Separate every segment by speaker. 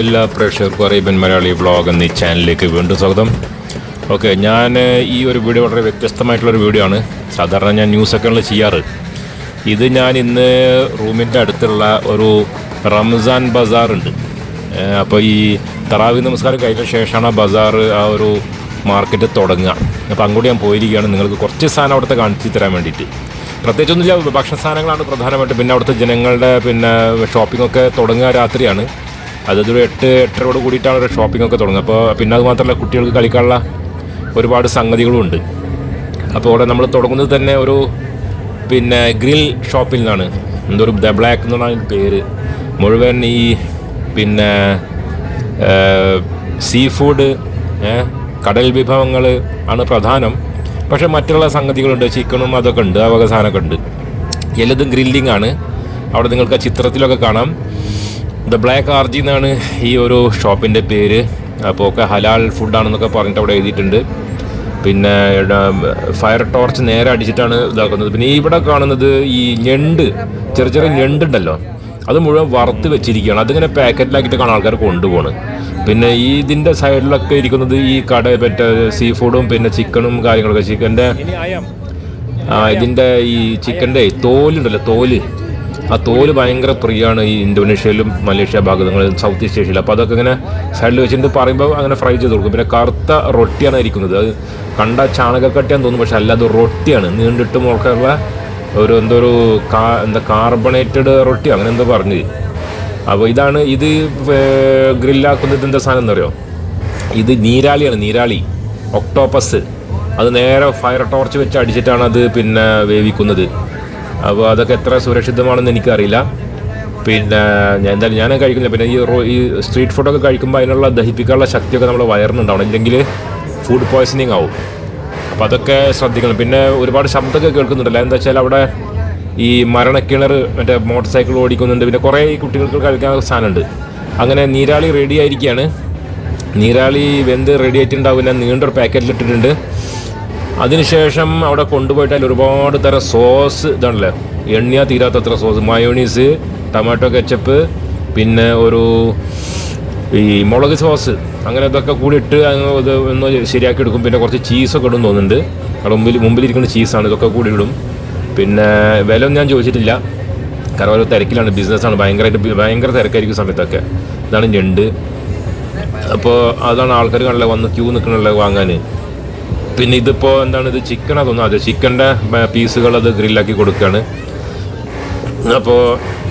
Speaker 1: എല്ലാ പ്രേക്ഷകർക്കും Arabian Malayali vlog എന്നീ ചാനലിലേക്ക് വീണ്ടും സ്വാഗതം. ഓക്കെ ഞാൻ ഈ ഒരു വീഡിയോ വളരെ വ്യത്യസ്തമായിട്ടുള്ളൊരു വീഡിയോ ആണ്. സാധാരണ ഞാൻ ന്യൂസൊക്കെയാണ് ചെയ്യാറ്. ഇത് ഞാൻ ഇന്ന് റൂമിന്റെ അടുത്തുള്ള ഒരു റംസാൻ ബസാറുണ്ട് അപ്പോൾ ഈ തറാവി നമസ്കാരം കഴിഞ്ഞ ശേഷമാണ് ആ ബസാർ ആ ഒരു മാർക്കറ്റ് തുടങ്ങുക. അപ്പോൾ അങ്ങോട്ട് ഞാൻ പോയിരിക്കുകയാണ്. നിങ്ങൾക്ക് കുറച്ച് സാധനം അവിടുത്തെ കാണിച്ചു തരാൻ വേണ്ടിയിട്ട്. പ്രത്യേകിച്ചൊന്നുമില്ല ഭക്ഷണ സാധനങ്ങളാണ് പ്രധാനമായിട്ട്. പിന്നെ അവിടുത്തെ ജനങ്ങളുടെ പിന്നെ ഷോപ്പിംഗ് ഒക്കെ തുടങ്ങുക രാത്രിയാണ്. അതൊരു എട്ട് എട്ടരയോട് കൂടിയിട്ടാണ് ഒരു ഷോപ്പിംഗ് ഒക്കെ തുടങ്ങുക അപ്പോൾ പിന്നെ അത് മാത്രമല്ല കുട്ടികൾക്ക് കളിക്കാനുള്ള ഒരുപാട് സംഗതികളും ഉണ്ട്. അപ്പോൾ അവിടെ നമ്മൾ തുടങ്ങുന്നത് തന്നെ ഒരു പിന്നെ ഗ്രിൽ ഷോപ്പിൽ നിന്നാണ്. എന്തോ ഒരു ദ ബ്ലാക്ക് എന്നുള്ള പേര്. മുഴുവൻ ഈ പിന്നെ സീ ഫുഡ് കടൽ വിഭവങ്ങൾ ആണ് പ്രധാനം. പക്ഷേ മറ്റുള്ള സംഗതികളുണ്ട്. ചിക്കണും അതൊക്കെ ഉണ്ട്. ആ ഉണ്ട്. എല്ലതും ഗ്രില്ലിംഗ് ആണ്. അവിടെ നിങ്ങൾക്ക് ചിത്രത്തിലൊക്കെ കാണാം. ദ ബ്ലാക്ക് ആർജി എന്നാണ് ഈ ഒരു ഷോപ്പിന്റെ പേര്. അപ്പോൾ ഒക്കെ ഹലാൽ ഫുഡാണെന്നൊക്കെ പറഞ്ഞിട്ട് അവിടെ എഴുതിയിട്ടുണ്ട്. പിന്നെ ഫയർ ടോർച്ച് നേരെ അടിച്ചിട്ടാണ് ഇതാക്കുന്നത്. പിന്നെ ഇവിടെ കാണുന്നത് ഈ ഞണ്ട് ചെറിയ ചെറിയ ഞണ്ടുണ്ടല്ലോ. അത് മുഴുവൻ വറുത്ത് വെച്ചിരിക്കുകയാണ്. അതിങ്ങനെ പാക്കറ്റിലാക്കിയിട്ട് കാണാൻ ആൾക്കാർ കൊണ്ടുപോകണം പിന്നെ ഈ ഇതിന്റെ സൈഡിലൊക്കെ ഇരിക്കുന്നത് ഈ കട മറ്റേ സീ ഫുഡും പിന്നെ ചിക്കനും കാര്യങ്ങളൊക്കെ. ചിക്കന്റെ ഇതിന്റെ ഈ ചിക്കന്റെ തോലുണ്ടല്ലോ തോൽ. ആ തോൽ ഭയങ്കര പ്രിയമാണ് ഈ ഇന്തോനേഷ്യയിലും മലേഷ്യ ഭാഗങ്ങളിലും സൗത്ത് ഈസ്റ്റ് ഏഷ്യയിലും. അപ്പോൾ അതൊക്കെ ഇങ്ങനെ സൈഡിൽ വെച്ചിട്ട് പറയുമ്പോൾ അങ്ങനെ ഫ്രൈ ചെയ്ത് കൊടുക്കും. പിന്നെ കറുത്ത റൊട്ടിയാണ് ഇരിക്കുന്നത് അത് കണ്ട ചാണകക്കട്ടിയാന്ന് തോന്നും പക്ഷെ അല്ലാതെ റൊട്ടിയാണ്. നീണ്ടിട്ട് മുളക്കുള്ള ഒരു എന്തോ ഒരു കാ എന്താ കാർബണേറ്റഡ് റൊട്ടി. അങ്ങനെ എന്തോ പറഞ്ഞു. അപ്പോൾ ഇതാണ് ഇത് ഗ്രില്ലാക്കുന്നത് എന്താ സാധനം എന്നറിയോ ഇത് നീരാളിയാണ് നീരാളി. ഒക്ടോപ്പസ് അത് നേരെ ഫയർ ടോർച്ച് വെച്ച് അടിച്ചിട്ടാണ് അത് പിന്നെ വേവിക്കുന്നത്. അപ്പോൾ അതൊക്കെ എത്ര സുരക്ഷിതമാണെന്ന് എനിക്കറിയില്ല. പിന്നെ ഞാൻ എന്തായാലും ഞാൻ കഴിക്കുന്നില്ല. പിന്നെ ഈ റോ ഈ സ്ട്രീറ്റ് ഫുഡൊക്കെ കഴിക്കുമ്പോൾ അതിനുള്ള ദഹിപ്പിക്കാനുള്ള ശക്തിയൊക്കെ നമ്മുടെ വയറിനുണ്ടാവണം. ഇല്ലെങ്കിൽ ഫുഡ് പോയ്സണിങ് ആവും. അപ്പോൾ അതൊക്കെ ശ്രദ്ധിക്കണം. പിന്നെ ഒരുപാട് ശബ്ദമൊക്കെ കേൾക്കുന്നുണ്ടല്ലോ. എന്താ വെച്ചാൽ അവിടെ ഈ മരണക്കിണർ മറ്റേ മോട്ടോർ സൈക്കിൾ ഓടിക്കുന്നുണ്ട്. പിന്നെ കുറേ ഈ കുട്ടികൾക്ക് കഴിക്കാൻ സാധനമുണ്ട്. അങ്ങനെ നീരാളി റെഡി ആയിരിക്കുകയാണ്. നീരാളി വെന്ത് റെഡി ആയിട്ടുണ്ടാവും നീണ്ടൊരു നീണ്ടൊരു പാക്കറ്റിലിട്ടിട്ടുണ്ട് അതിനുശേഷം അവിടെ കൊണ്ടുപോയിട്ടാൽ ഒരുപാട് തരം സോസ് ഇതാണല്ലോ? എണ്ണിയാൽ തീരാത്തത്ര സോസ്. മയോണീസ് ടൊമാറ്റോ കെച്ചപ്പ് പിന്നെ ഒരു ഈ മുളക് സോസ്. അങ്ങനെ ഇതൊക്കെ കൂടി ഇട്ട് അത് ഒന്ന് ശരിയാക്കി എടുക്കും. പിന്നെ കുറച്ച് ചീസൊക്കെ ഇടും തോന്നുന്നുണ്ട്. അവിടെ മുമ്പിൽ മുമ്പിലിരിക്കുന്ന ചീസാണ് ഇതൊക്കെ കൂടി ഇടും. പിന്നെ വില ഞാൻ ചോദിച്ചിട്ടില്ല. കാരണം ഒരു തിരക്കിലാണ്. ബിസിനസ്സാണ് ഭയങ്കരമായിട്ട് ഭയങ്കര തിരക്കായിരിക്കും സമയത്തൊക്കെ. ഇതാണ് ഞണ്ട്. അപ്പോൾ അതാണ് ആൾക്കാർ കണ്ടല്ലേ വന്ന് ക്യൂ നിൽക്കണല്ലേ വാങ്ങാൻ പിന്നെ ഇതിപ്പോൾ എന്താണ് ഇത് ചിക്കനാ തോന്നുന്നു. അതെ ചിക്കന്റെ പീസുകൾ അത് ഗ്രില്ലാക്കി കൊടുക്കുകയാണ് അപ്പോൾ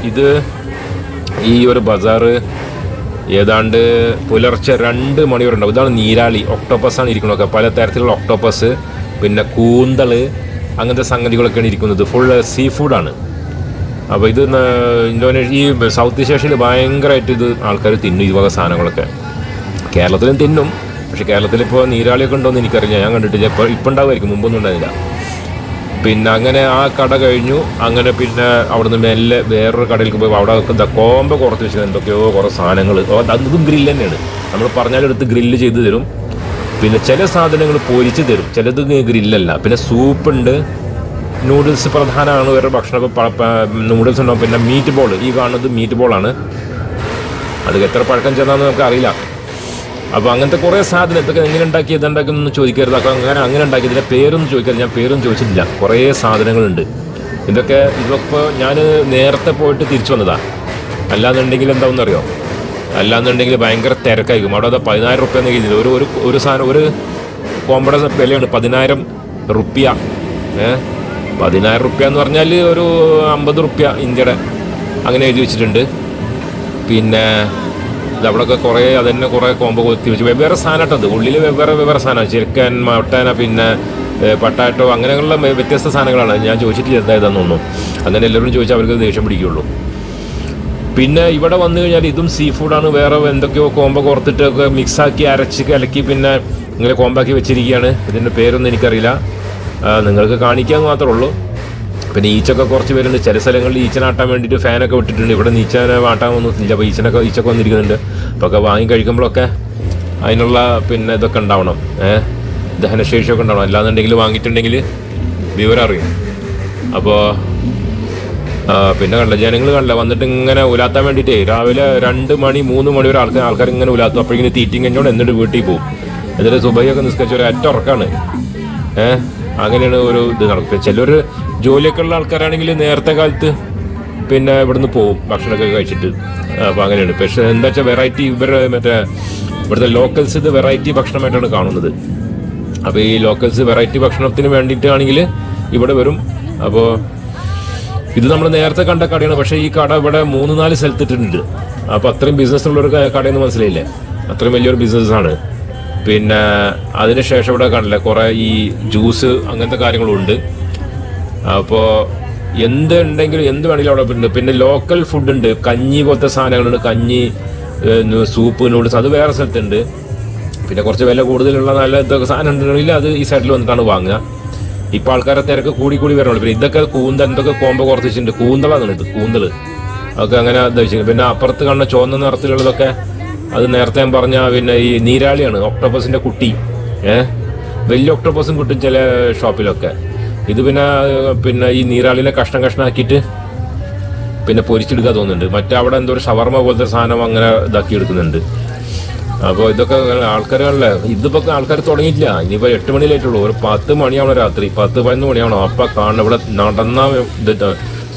Speaker 1: ഇത് ഈ ഒരു ബസാറ് ഏതാണ്ട് പുലർച്ചെ രണ്ട് മണിവരെ ഉണ്ടാവും ഇതാണ് നീരാളി ഒക്ടോപ്പസാണ് ഇരിക്കുന്നതൊക്കെ പല തരത്തിലുള്ള ഒക്ടോപ്പസ് പിന്നെ കൂന്തൾ അങ്ങനത്തെ സംഗതികളൊക്കെയാണ് ഇരിക്കുന്നത്. ഫുൾ സീ ഫുഡാണ് അപ്പോൾ ഇത് ഇന്തോനേഷ്യ ഈ സൗത്ത് ഏഷ്യയിൽ ഭയങ്കരമായിട്ട് ഇത് ആൾക്കാർ തിന്നും വക സാധനങ്ങളൊക്കെ. കേരളത്തിലും തിന്നും. പക്ഷെ കേരളത്തിൽ ഇപ്പോൾ നീരാളിയൊക്കെ ഉണ്ടോയെന്ന് എനിക്കറിയില്ല. ഞാൻ കണ്ടിട്ടില്ല. ഇപ്പോൾ ഇപ്പം ഉണ്ടാവുമായിരിക്കും. മുമ്പൊന്നും ഉണ്ടായില്ല പിന്നെ അങ്ങനെ ആ കട കഴിഞ്ഞു. അങ്ങനെ പിന്നെ അവിടുന്ന് മെല്ലെ വേറൊരു കടയിലേക്ക് പോയി. അവിടെ എന്താ കോമ്പ കുറച്ച് വെച്ചത് എന്തൊക്കെയോ കുറേ സാധനങ്ങൾ അതും ഗ്രില്ല് തന്നെയാണ്. നമ്മൾ പറഞ്ഞാലെടുത്ത് ഗ്രില്ല് ചെയ്ത് തരും. പിന്നെ ചില സാധനങ്ങൾ പൊരിച്ച് തരും. ചിലത് ഗ്രില്ലല്ല. പിന്നെ സൂപ്പുണ്ട്. നൂഡിൽസ് പ്രധാനമാണ്. വേറെ ഭക്ഷണം നൂഡിൽസ് ഉണ്ടാവും. പിന്നെ മീറ്റ് ബോൾ. ഈ കാണുന്നത് മീറ്റ് ബോളാണ് അത് എത്ര പഴക്കം ചെന്നാന്ന് നമുക്ക് അറിയില്ല. അപ്പോൾ അങ്ങനത്തെ കുറേ സാധനം ഇതൊക്കെ എങ്ങനെ ഉണ്ടാക്കി ഇതുണ്ടാക്കുന്നൊന്നും ചോദിക്കരുത്. അപ്പോൾ അങ്ങനെ അങ്ങനെ ഉണ്ടാക്കി ഇതിന്റെ പേരൊന്നും ചോദിക്കരുത്. ഞാൻ പേരൊന്നും ചോദിച്ചിട്ടില്ല. കുറേ സാധനങ്ങളുണ്ട്. ഇതൊക്കെ ഇതൊക്കെ ഞാൻ നേരത്തെ പോയിട്ട് തിരിച്ചു വന്നതാണ് അല്ലാന്നുണ്ടെങ്കിൽ എന്താണെന്ന് അറിയോ അല്ലാന്നുണ്ടെങ്കിൽ ഭയങ്കര തിരക്കായിരിക്കും. അവിടെ അത് പതിനായിരം റുപ്യ എന്ന് കഴിഞ്ഞത് ഒരു ഒരു ഒരു സാധനം ഒരു കോമ്പഡസ് വിലയാണ് പതിനായിരം റുപ്യ. ഏ? പതിനായിരം റുപ്യ എന്ന് പറഞ്ഞാൽ ഒരു അമ്പത് റുപ്യ ഇന്ത്യയുടെ. അങ്ങനെ എഴുതി വെച്ചിട്ടുണ്ട്. പിന്നെ ഇത് അവിടെയൊക്കെ കുറേ അതന്നെ കുറേ കോമ്പോ കൊത്തി വെച്ച് വെവ്വേറെ സാധനമായിട്ടത് ഉള്ളിൽ വെവ്വേറെ വെവ്വേറെ സാധനമാണ്. ചിക്കൻ മട്ടന പിന്നെ പട്ടാട്ടോ അങ്ങനെയുള്ള വ്യത്യസ്ത സാധനങ്ങളാണ്. ഞാൻ ചോദിച്ചിട്ട് എന്തായതെന്ന് തോന്നുന്നു. അങ്ങനെ എല്ലാവരും ചോദിച്ചാൽ അവർക്ക് ദേഷ്യം പിടിക്കുകയുള്ളൂ പിന്നെ ഇവിടെ വന്നു കഴിഞ്ഞാൽ ഇതും സീ ഫുഡാണ് വേറെ എന്തൊക്കെയോ കോമ്പ കോർത്തിട്ടൊക്കെ മിക്സാക്കി അരച്ച് കലക്കി പിന്നെ ഇങ്ങനെ കോമ്പാക്കി വെച്ചിരിക്കുകയാണ്. ഇതിന്റെ പേരൊന്നും എനിക്കറിയില്ല. നിങ്ങൾക്ക് കാണിക്കാൻ മാത്രമേ ഉള്ളൂ. പിന്നെ ഈച്ചൊക്കെ കുറച്ച് പേരുണ്ട്. ചില സ്ഥലങ്ങളിൽ ഈച്ചനാട്ടാൻ വേണ്ടിയിട്ട് ഫാനൊക്കെ വിട്ടിട്ടുണ്ട്. ഇവിടെ ഈച്ചനെ വാട്ടാൻ ഒന്നും ഇല്ല അപ്പോൾ ഈച്ചനൊക്കെ ഈച്ചൊക്കെ വന്നിരിക്കുന്നുണ്ട്. അപ്പോൾ ഒക്കെ വാങ്ങി കഴിക്കുമ്പോഴൊക്കെ അതിനുള്ള പിന്നെ ഇതൊക്കെ ഉണ്ടാവണം. ഏഹ് ദഹനശേഷിയൊക്കെ ഉണ്ടാവണം. അല്ലാന്നുണ്ടെങ്കിൽ വാങ്ങിയിട്ടുണ്ടെങ്കിൽ വിവരം അറിയും. അപ്പോൾ പിന്നെ കണ്ട ജനങ്ങൾ കണ്ട വന്നിട്ട് ഇങ്ങനെ ഉലാത്താൻ വേണ്ടിയിട്ടേ രാവിലെ രണ്ട് മണി മൂന്ന് മണി വരെ ആൾക്കാർ ആൾക്കാർ ഇങ്ങനെ ഉലാത്തും. അപ്പോഴേക്കും തീറ്റിങ് കഴിഞ്ഞോണ്ട് എന്നിട്ട് വീട്ടിൽ പോകും എന്നിട്ട് സുബൈയൊക്കെ നിസ്കരിച്ച ഒരു അറ്റ ഉറക്കാണ്. ഏഹ് അങ്ങനെയാണ് ഒരു ഇത് നടക്കും. ചിലർ ജോലിയൊക്കെ ഉള്ള ആൾക്കാരാണെങ്കിൽ നേരത്തെ കാലത്ത് പിന്നെ ഇവിടുന്ന് പോകും ഭക്ഷണമൊക്കെ കഴിച്ചിട്ട്. അപ്പോൾ അങ്ങനെയാണ്. പക്ഷെ എന്താ വെച്ചാൽ വെറൈറ്റി ഇവരുടെ മറ്റേ ഇവിടുത്തെ ലോക്കൽസ് ഇത് വെറൈറ്റി ഭക്ഷണമായിട്ടാണ് കാണുന്നത്. അപ്പോൾ ഈ ലോക്കൽസ് വെറൈറ്റി ഭക്ഷണത്തിന് വേണ്ടിയിട്ടാണെങ്കിൽ ഇവിടെ വരും. അപ്പോൾ ഇത് നമ്മൾ നേരത്തെ കണ്ട കടയാണ്. പക്ഷേ ഈ കട ഇവിടെ മൂന്ന് നാല് സ്ഥലത്തിട്ടുണ്ട് അപ്പോൾ അത്രയും ബിസിനസ് ഉള്ളൊരു കടയെന്ന് മനസ്സിലായില്ലേ. അത്രയും വലിയൊരു ബിസിനസ്സാണ് പിന്നെ അതിന് ശേഷം ഇവിടെ കാണില്ല കുറേ ഈ ജ്യൂസ് അങ്ങനത്തെ കാര്യങ്ങളുണ്ട്. അപ്പോൾ എന്ത് ഉണ്ടെങ്കിലും എന്ത് വേണമെങ്കിലും അവിടെ ഉണ്ട്. പിന്നെ ലോക്കൽ ഫുഡ് ഉണ്ട്. കഞ്ഞി പോലത്തെ സാധനങ്ങളുണ്ട്. കഞ്ഞി സൂപ്പ് നൂഡിൽസ് അത് വേറെ സ്ഥലത്തുണ്ട്. പിന്നെ കുറച്ച് വില കൂടുതലുള്ള നല്ല ഇതൊക്കെ സാധനം ഉണ്ടെങ്കിൽ അത് ഈ സൈഡിൽ വന്നിട്ടാണ് വാങ്ങുക. ഇപ്പോൾ ആൾക്കാരെ തിരക്ക് കൂടി കൂടി വരണുള്ളൂ. പിന്നെ ഇതൊക്കെ കൂന്തൽ ഇതൊക്കെ കോമ്പോ കുറച്ച് വെച്ചിട്ടുണ്ട്. കൂന്തളാണ് ഇത് കൂന്തൽ ഒക്കെ അങ്ങനെ ഉദ്ദേശിക്കുന്നത് പിന്നെ അപ്പുറത്ത് കാണുന്ന ചുവന്ന നിറത്തിലുള്ളതൊക്കെ അത് നേരത്തെ ഞാൻ പറഞ്ഞ പിന്നെ ഈ നീരാളിയാണ്. ഒക്ടോപ്പസിന്റെ കുട്ടി. ഏഹ് വലിയ ഒക്ടോപ്പസും കിട്ടും ചില ഷോപ്പിലൊക്കെ ഇത് പിന്നെ പിന്നെ ഈ നീരാളിനെ കഷ്ണം കഷ്ണാക്കിയിട്ട് പിന്നെ പൊരിച്ചെടുക്കാൻ തോന്നുന്നുണ്ട്. മറ്റേ അവിടെ എന്തോ ഒരു ഷവർമ പോലത്തെ സാധനം അങ്ങനെ ഇതാക്കി എടുക്കുന്നുണ്ട്. അപ്പോൾ ഇതൊക്കെ ആൾക്കാരല്ലേ ഇതിപ്പോൾ ആൾക്കാർ തുടങ്ങിയിട്ടില്ല. ഇനിയിപ്പോൾ എട്ട് മണിയിലായിട്ടുള്ളൂ ഒരു പത്ത് മണിയാവണം രാത്രി. പത്ത് പതിനൊന്ന് മണിയാവണം. അപ്പോൾ കാണണം ഇവിടെ നടന്ന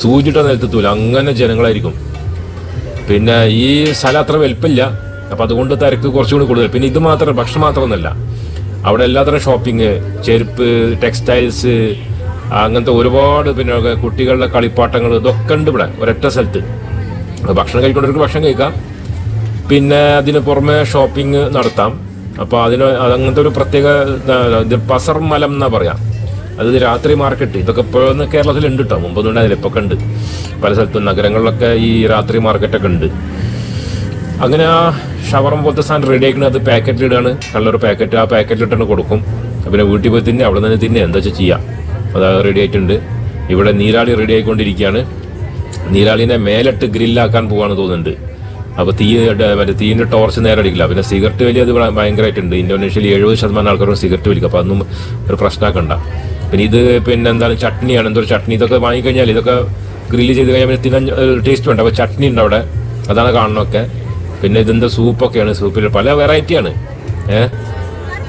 Speaker 1: സൂചിട്ട നിലത്തെത്തൂല. അങ്ങനെ ജനങ്ങളായിരിക്കും. പിന്നെ ഈ സ്ഥലം അത്ര വലിപ്പില്ല. അപ്പം അതുകൊണ്ട് തിരക്ക് കുറച്ചുകൂടി കൂടുതൽ. പിന്നെ ഇത് മാത്രം ഭക്ഷണം മാത്രമൊന്നുമല്ല. അവിടെ എല്ലാത്തരം ഷോപ്പിംഗ് ചെരുപ്പ് ടെക്സ്റ്റൈൽസ് അങ്ങനത്തെ ഒരുപാട് പിന്നെ കുട്ടികളുടെ കളിപ്പാട്ടങ്ങൾ ഇതൊക്കെ ഉണ്ട് ഇവിടെ ഒരൊറ്റ സ്ഥലത്ത്. ഭക്ഷണം കഴിക്കേണ്ടവർക്ക് ഭക്ഷണം കഴിക്കാം. പിന്നെ അതിന് പുറമെ ഷോപ്പിംഗ് നടത്താം. അപ്പോൾ അതിന് അങ്ങനത്തെ ഒരു പ്രത്യേക പസർ മലം എന്നാ പറയാം. അത് രാത്രി മാർക്കറ്റ്. ഇതൊക്കെ ഇപ്പോഴൊന്ന് കേരളത്തിലുണ്ട് കേട്ടോ മുമ്പൊന്നും ഉണ്ടായില്ല ഇപ്പൊ ഉണ്ട്. പല സ്ഥലത്തും നഗരങ്ങളിലൊക്കെ ഈ രാത്രി മാർക്കറ്റൊക്കെ ഉണ്ട്. അങ്ങനെ ആ ഷവർമ പോലത്തെ സാധനം റെഡി ആക്കുന്നത് അത് പാക്കറ്റിലിടാണ് നല്ലൊരു പാക്കറ്റ് ആ പാക്കറ്റിലിട്ടാണ് കൊടുക്കും. പിന്നെ വീട്ടിൽ പോയി തിന്നെ അവിടെ നിന്ന് തിന്നെ. എന്താ വെച്ചാൽ ചെയ്യാം? അത് റെഡി ആയിട്ടുണ്ട്. ഇവിടെ നീരാളി റെഡി ആയിക്കൊണ്ടിരിക്കുകയാണ്. നീരാളിനെ മേലിട്ട് ഗ്രില്ലാക്കാൻ പോകാന്ന് തോന്നുന്നുണ്ട്. അപ്പോൾ തീ മറ്റേ തീന്റെ ടോർച്ച് നേരെ അടിക്കില്ല. പിന്നെ സിഗരറ്റ് വലിയ അത് ഭയങ്കരമായിട്ടുണ്ട് ഇന്തോനേഷ്യയിൽ എഴുപത് ശതമാനം ആൾക്കാരും സിഗരറ്റ് വലിക്കും. അപ്പോൾ അതൊന്നും ഒരു പ്രശ്നമാക്കണ്ട പിന്നെ ഇത് പിന്നെ എന്താണ് ചട്നിയാണ്. എന്തോ ചട്നി? ഇതൊക്കെ വാങ്ങിക്കഴിഞ്ഞാൽ ഇതൊക്കെ ഗ്രില്ല് ചെയ്ത് കഴിഞ്ഞാൽ പിന്നെ തിന്ന ടേസ്റ്റ് ഉണ്ട് അപ്പോൾ ചട്നി ഉണ്ട് അവിടെ. അതാണ് കാണണമൊക്കെ പിന്നെ ഇതിന്റെ സൂപ്പൊക്കെയാണ് സൂപ്പിൽ പല വെറൈറ്റിയാണ് ഏഹ്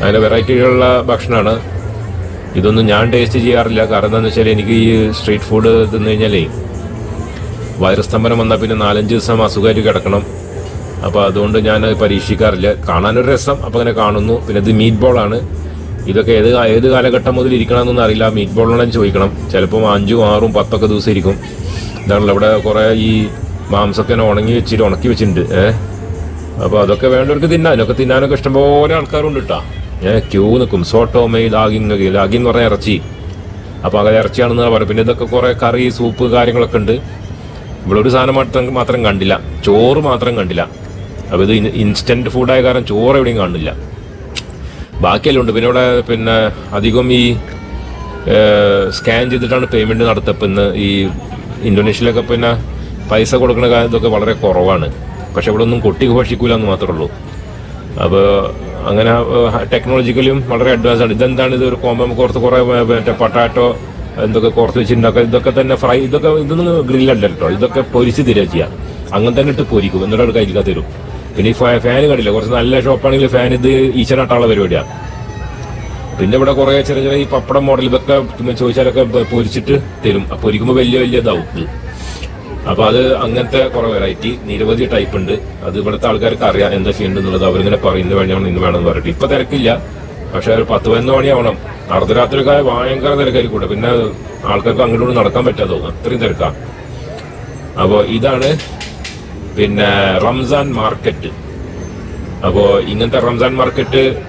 Speaker 1: അങ്ങനെ വെറൈറ്റികളുള്ള ഭക്ഷണമാണ്. ഇതൊന്നും ഞാൻ ടേസ്റ്റ് ചെയ്യാറില്ല. കാരണം എന്താണെന്ന് വെച്ചാൽ എനിക്ക് ഈ സ്ട്രീറ്റ് ഫുഡ് തിന്നു കഴിഞ്ഞാലേ വൈറസ്തംഭനം വന്നാൽ പിന്നെ നാലഞ്ച് ദിവസം അസുഖമായിട്ട് കിടക്കണം. അപ്പോൾ അതുകൊണ്ട് ഞാൻ പരീക്ഷിക്കാറില്ല. കാണാനൊരു രസം അപ്പോൾ അങ്ങനെ കാണുന്നു. പിന്നെ ഇത് മീറ്റ് ബോളാണ് ഇതൊക്കെ ഏത് ഏത് കാലഘട്ടം മുതൽ ഇരിക്കണമെന്നൊന്നും അറിയില്ല. മീറ്റ് ബോളിനോട് ചോദിക്കണം. ചിലപ്പോൾ അഞ്ചും ആറും പത്തൊക്കെ ദിവസം ഇരിക്കും. ഇതാണല്ലോ ഇവിടെ കുറേ ഈ മാംസമൊക്കെ ഉണങ്ങി വെച്ചിട്ട് ഉണക്കി വെച്ചിട്ടുണ്ട്. ഏഹ് അപ്പോൾ അതൊക്കെ വേണ്ടവർക്ക് തിന്നാൻ ഇതൊക്കെ തിന്നാനൊക്കെ ഇഷ്ടംപോലെ ആൾക്കാരുണ്ട് കേട്ടോ ക്യൂ നിൽക്കും. സോട്ടോമേ ലാഗിങ് ലാഗിങ് എന്ന് പറഞ്ഞാൽ ഇറച്ചി. അപ്പോൾ അങ്ങനെ ഇറച്ചിയാണെന്ന് പറയും പിന്നെ ഇതൊക്കെ കുറേ കറി സൂപ്പ് കാര്യങ്ങളൊക്കെ ഉണ്ട്. ഇവിടെ ഒരു സാധനം മാത്രം മാത്രം കണ്ടില്ല. ചോറ് മാത്രം കണ്ടില്ല. അപ്പോൾ ഇത് ഇൻസ്റ്റന്റ് ഫുഡായ കാരണം ചോറ് എവിടെയും കാണില്ല ബാക്കിയെല്ലാം ഉണ്ട്. പിന്നെ ഇവിടെ പിന്നെ അധികം ഈ സ്കാൻ ചെയ്തിട്ടാണ് പേയ്മെന്റ് ഇന്ന്. ഈ ഇന്തോനേഷ്യയിലൊക്കെ പിന്നെ പൈസ കൊടുക്കുന്ന ഇതൊക്കെ വളരെ കുറവാണ്. പക്ഷെ ഇവിടെ ഒന്നും കൊട്ടി ഘോഷിക്കൂല എന്ന് മാത്രമേ ഉള്ളൂ. അപ്പോൾ അങ്ങനെ ടെക്നോളജിക്കലും വളരെ അഡ്വാൻസ് ആണ്. ഇതെന്താണ് ഇത് ഒരു കോമ്പം കുറച്ച് കുറേ മറ്റേ പൊട്ടാറ്റോ എന്തൊക്കെ കുറച്ച് വെച്ചിട്ടുണ്ടാക്കുക ഇതൊക്കെ തന്നെ ഫ്രൈ ഇതൊക്കെ ഇതൊന്നും ഗ്രില്ലല്ല കേട്ടോ. ഇതൊക്കെ പൊരിച്ച് തരിക ചെയ്യാം. അങ്ങനെ തന്നെ ഇട്ട് പൊരിക്കും. എന്നിട്ട് കയ്യിലേക്ക് തരും പിന്നെ ഈ ഫാൻ കണ്ടില്ല? കുറച്ച് നല്ല ഷോപ്പാണെങ്കിൽ ഫാൻ ഇത് ഈശ്വരനാട്ടുള്ള പരിപാടിയാണ് പിന്നെ ഇവിടെ കുറെ ചെറിയ ചെറിയ ഈ പപ്പടം മോഡൽ ഇതൊക്കെ ചോദിച്ചാലൊക്കെ പൊരിച്ചിട്ട് തരും. പൊരിക്കുമ്പോൾ വലിയ വലിയ ഇതാവും ഇത്. അപ്പൊ അത് അങ്ങനത്തെ കുറെ വെറൈറ്റി നിരവധി ടൈപ്പ് ഉണ്ട്. അത് ഇവിടുത്തെ ആൾക്കാർക്ക് അറിയാം എന്താ ചെയ്യേണ്ടത് അവരിങ്ങനെ പറയും ഇന്ന് വേണം ഇന്ന് വേണമെന്ന് പറഞ്ഞിട്ട്. ഇപ്പൊ തിരക്കില്ല. പക്ഷെ ഒരു പത്ത് പതിനൊന്ന് മണിയാവണം. അർദ്ധരാത്രിയൊക്കെ ഭയങ്കര തിരക്കായി കൂടെ പിന്നെ ആൾക്കാർക്ക് അങ്ങോട്ട് നടക്കാൻ പറ്റാതെ തോന്നും. അത്രയും തിരക്കാ. അപ്പോ ഇതാണ് പിന്നെ റംസാൻ മാർക്കറ്റ്. അപ്പോ ഇങ്ങനത്തെ റംസാൻ മാർക്കറ്റ്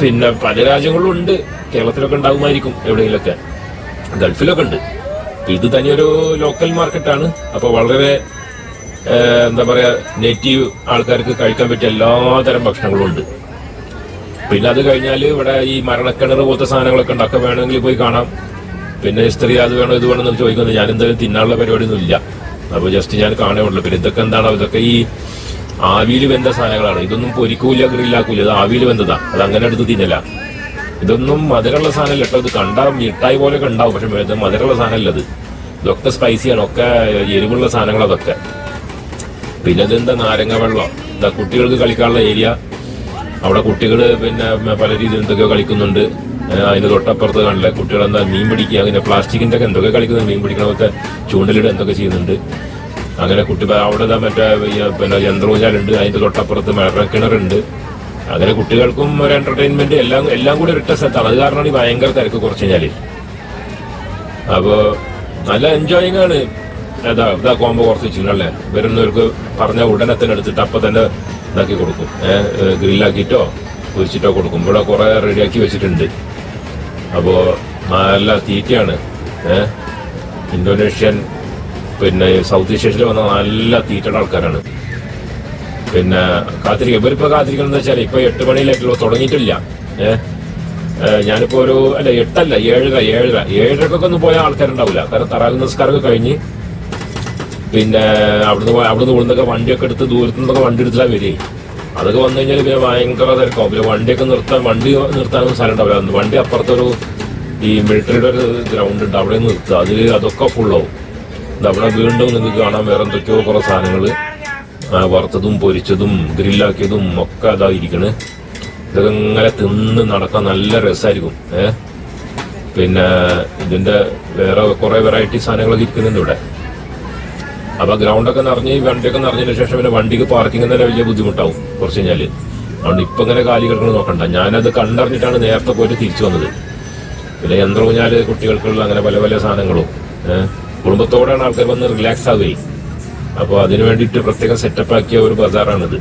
Speaker 1: പിന്നെ പല രാജ്യങ്ങളിലും ഉണ്ട്. കേരളത്തിലൊക്കെ ഉണ്ടാകുമായിരിക്കും എവിടെയെങ്കിലൊക്കെ. ഗൾഫിലൊക്കെ ഉണ്ട്. ഇത് തനിയൊരു ലോക്കൽ മാർക്കറ്റാണ് അപ്പോൾ വളരെ എന്താ പറയാ നെറ്റീവ് ആൾക്കാർക്ക് കഴിക്കാൻ പറ്റിയ എല്ലാതരം ഭക്ഷണങ്ങളും ഉണ്ട്. പിന്നെ അത് കഴിഞ്ഞാൽ ഇവിടെ ഈ മരണക്കിണർ പോലത്തെ സാധനങ്ങളൊക്കെ ഉണ്ട്. വേണമെങ്കിൽ പോയി കാണാം. പിന്നെ സ്ത്രീ അത് വേണോ ഇത് വേണോ ചോദിക്കുന്നത് ഞാൻ എന്തായാലും തിന്നാനുള്ള പരിപാടിയൊന്നും ഇല്ല. അപ്പോൾ ജസ്റ്റ് ഞാൻ കാണേ ഉള്ളൂ. പിന്നെ ഇതൊക്കെ എന്താണ് ഇതൊക്കെ ഈ ആവിയിൽ വെന്ത സാധനങ്ങളാണ്. ഇതൊന്നും പൊരിക്കൂല ഗ്രില്ലാക്കൂല. ഇത് ആവിയിൽ വെന്തതാ. അത് അങ്ങനെ എടുത്ത് തിന്നല. ഇതൊന്നും മധുരമുള്ള സാധനമല്ല. കേട്ടോ ഇത് കണ്ടാൽ മിഠായി പോലെയൊക്കെ ഉണ്ടാവും. പക്ഷെ ഇത് മധുരമുള്ള സാധനമല്ല ഇത്. ഇതൊക്കെ സ്പൈസിയാണ് ഒക്കെ എരിവുള്ള സാധനങ്ങൾ അതൊക്കെ പിന്നെ ഇതെന്താ നാരങ്ങ വെള്ളം? എന്താ കുട്ടികൾക്ക് കളിക്കാനുള്ള ഏരിയ. അവിടെ കുട്ടികൾ പിന്നെ പല രീതിയിൽ എന്തൊക്കെയോ കളിക്കുന്നുണ്ട്. അതിന്റെ തൊട്ടപ്പുറത്ത് കാണില്ല? കുട്ടികൾ എന്താ മീൻ പിടിക്കുക? അങ്ങനെ പ്ലാസ്റ്റിക്കിന്റെ ഒക്കെ എന്തൊക്കെ കളിക്കുന്നുണ്ട്. മീൻ പിടിക്കണമൊക്കെ ചൂണ്ടലിട എന്തൊക്കെ ചെയ്യുന്നുണ്ട്. അങ്ങനെ കുട്ടി അവിടെ മറ്റേ പിന്നെ യന്ത്രോചാലുണ്ട് അതിന്റെ തൊട്ടപ്പുറത്ത് മഴ കിണറുണ്ട് അങ്ങനെ കുട്ടികൾക്കും ഒരു എന്റർടൈൻമെന്റ് എല്ലാം എല്ലാം കൂടി ഒരിട്ട സ്ഥലത്താണ്. അത് കാരണമാണ് ഈ ഭയങ്കര തിരക്ക് കുറച്ച് കഴിഞ്ഞാൽ അപ്പോ നല്ല എൻജോയിങ് ആണ്. അതാ ഇതാ കോമ്പോ കുറച്ച് വെച്ചിട്ടുണ്ടല്ലേ? വരുന്നവർക്ക് പറഞ്ഞ ഉടനെ തന്നെ എടുത്തിട്ട് അപ്പൊ തന്നെ ഇതാക്കി കൊടുക്കും. ഗ്രില്ലാക്കിയിട്ടോ പൊരിച്ചിട്ടോ കൊടുക്കും. ഇവിടെ കുറെ റെഡിയാക്കി വെച്ചിട്ടുണ്ട്. അപ്പോ നല്ല തീറ്റയാണ്. ഇന്തോനേഷ്യൻ പിന്നെ സൗത്ത് ഏഷ്യയിൽ വന്ന നല്ല തീറ്റയുടെ ആൾക്കാരാണ്. പിന്നെ കാത്തിരിക്കുക ഇവരിപ്പോ എന്ന് വെച്ചാൽ ഇപ്പൊ എട്ട് മണിയിലേക്കുള്ള തുടങ്ങിയിട്ടില്ല. ഏഹ് ഞാനിപ്പോ ഒരു അല്ല എട്ടല്ല ഏഴര ഏഴര. ഏഴരക്കൊക്കെ ഒന്ന് പോയ ആൾക്കാരുണ്ടാവില്ല കാരണം തറാവ് നിസ്കാരമൊക്കെ കഴിഞ്ഞ് പിന്നെ അവിടുന്ന് അവിടുന്ന് ഇവിടുന്നൊക്കെ വണ്ടിയൊക്കെ എടുത്ത് ദൂരത്തു നിന്നൊക്കെ വണ്ടി എടുത്താൽ വരികയും അതൊക്കെ വന്നു കഴിഞ്ഞാൽ പിന്നെ ഭയങ്കര തിരക്കാവും. പിന്നെ വണ്ടിയൊക്കെ നിർത്താൻ വണ്ടി നിർത്താനൊന്നും സ്ഥലം ഉണ്ടാവില്ല. വണ്ടി അപ്പുറത്തൊരു ഈ മിലിറ്ററിയുടെ ഒരു ഗ്രൗണ്ട് ഉണ്ട്. അവിടെ നിർത്തുക. അതിൽ അതൊക്കെ ഫുള്ളാവും അവിടെ വീണ്ടും നിങ്ങൾക്ക് കാണാൻ വേറെ എന്തൊക്കെയോ കുറെ സാധനങ്ങൾ വറുത്തതും പൊരിച്ചതും ഗ്രില്ലാക്കിയതും ഒക്കെ അതായിരിക്കണ് ഇതൊക്കെ ഇങ്ങനെ തിന്ന് നടക്കാൻ നല്ല രസമായിരിക്കും ഏഹ് പിന്നെ ഇതിന്റെ വേറെ കുറെ വെറൈറ്റി സാധനങ്ങളൊക്കെ ഇരിക്കുന്നുണ്ട് ഇവിടെ. അപ്പൊ ഗ്രൗണ്ടൊക്കെ നിറഞ്ഞ് വണ്ടിയൊക്കെ നിറഞ്ഞതിന് ശേഷം പിന്നെ വണ്ടിക്ക് പാർക്കിംഗ് തന്നെ വലിയ ബുദ്ധിമുട്ടാവും കുറച്ച് കഴിഞ്ഞാൽ. അതുകൊണ്ട് ഇപ്പൊ ഇങ്ങനെ കാലി കിടക്കുന്നത് നോക്കണ്ട. ഞാനത് കണ്ടറിഞ്ഞിട്ടാണ് നേരത്തെ പോയിട്ട് തിരിച്ചു വന്നത്. പിന്നെ യന്ത്രം കുഞ്ഞാൽ കുട്ടികൾക്കുള്ള അങ്ങനെ പല പല സാധനങ്ങളും കുടുംബത്തോടെയാണ് ആൾക്കാർ വന്ന് റിലാക്സ് ആവുകയും. അപ്പോൾ അതിനു വേണ്ടിയിട്ട് പ്രത്യേകം സെറ്റപ്പാക്കിയ ഒരു ബസാറാണിത്.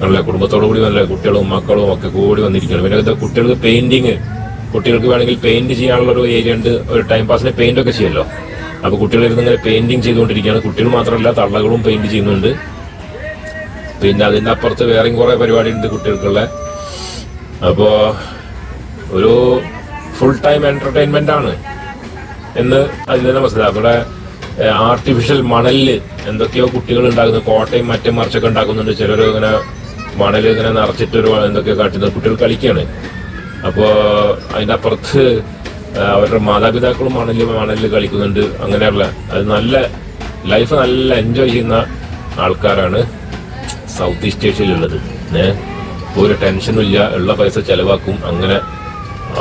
Speaker 1: നല്ല കുടുംബത്തോടു കൂടി നല്ല കുട്ടികളും മക്കളും ഒക്കെ കൂടി വന്നിരിക്കുകയാണ്. പിന്നെ കുട്ടികൾക്ക് പെയിന്റിങ് കുട്ടികൾക്ക് വേണമെങ്കിൽ പെയിന്റ് ചെയ്യാനുള്ള ഒരു ഏരിയ ഉണ്ട് ഒരു ടൈം പാസിന് പെയിന്റ് ഒക്കെ ചെയ്യല്ലോ. അപ്പൊ കുട്ടികളിരുന്ന് ഇങ്ങനെ പെയിന്റിങ് ചെയ്തുകൊണ്ടിരിക്കുകയാണ്. കുട്ടികൾ മാത്രമല്ല തള്ളകളും പെയിന്റ് ചെയ്യുന്നുണ്ട്. പിന്നെ അതിന്റെ അപ്പുറത്ത് വേറെയും കുറെ പരിപാടി ഉണ്ട് കുട്ടികൾക്കുള്ള. അപ്പോ ഒരു ഫുൾ ടൈം എന്റർടൈൻമെന്റ് ആണ് എന്ന് അതിൽ തന്നെ മനസ്സിലാവും. അവിടെ ആർട്ടിഫിഷ്യൽ മണലിൽ എന്തൊക്കെയോ കുട്ടികൾ ഉണ്ടാക്കുന്നു കോട്ടയും മറ്റേ മറിച്ചൊക്കെ ഉണ്ടാക്കുന്നുണ്ട്. ചിലർ ഇങ്ങനെ മണൽ ഇങ്ങനെ നിറച്ചിട്ടൊരു എന്തൊക്കെയോ കാട്ടുന്നത് കുട്ടികൾ കളിക്കുകയാണ് അപ്പോൾ അതിന്റെ അപ്പുറത്ത് അവരുടെ മാതാപിതാക്കളും മണലിൽ മണലിൽ കളിക്കുന്നുണ്ട്. അങ്ങനെയുള്ള. അത് നല്ല ലൈഫ് നല്ല എൻജോയ് ചെയ്യുന്ന ആൾക്കാരാണ് സൗത്ത് ഈസ്റ്റ് ഏഷ്യയിലുള്ളത്. ഏഹ് ഒരു ടെൻഷനും ഇല്ല. ഉള്ള പൈസ ചെലവാക്കും. അങ്ങനെ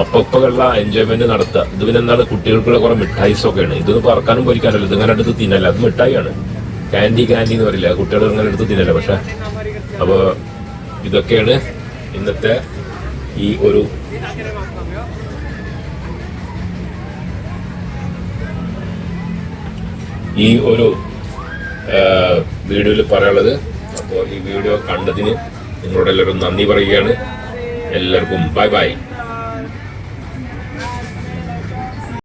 Speaker 1: അപ്പൊ ഇപ്പൊ ഉള്ള എൻജോയ്മെന്റ് നടത്തുക ഇത് പിന്നെ എന്താണ്? കുട്ടികൾക്കുള്ള കുറെ മിഠായിസ് ഒക്കെയാണ് ഇതൊന്നും പറക്കാനും പൊരിക്കാനല്ല. ഇത് ഇങ്ങനെ തിന്നല്ല. അത് മിഠായിയാണ്. കാൻഡി കാൻഡി എന്ന് പറയില്ല? കുട്ടികൾ ഇങ്ങനെ എടുത്ത് തിന്നല്ല. പക്ഷെ അപ്പൊ ഇതൊക്കെയാണ് ഇന്നത്തെ ഈ ഒരു ഈ ഒരു വീഡിയോയിൽ പറയാനുള്ളത്. അപ്പോൾ ഈ വീഡിയോ കണ്ടതിന് നിങ്ങളോട് എല്ലാവരും നന്ദി പറയുകയാണ്. എല്ലാവർക്കും ബൈ ബൈ.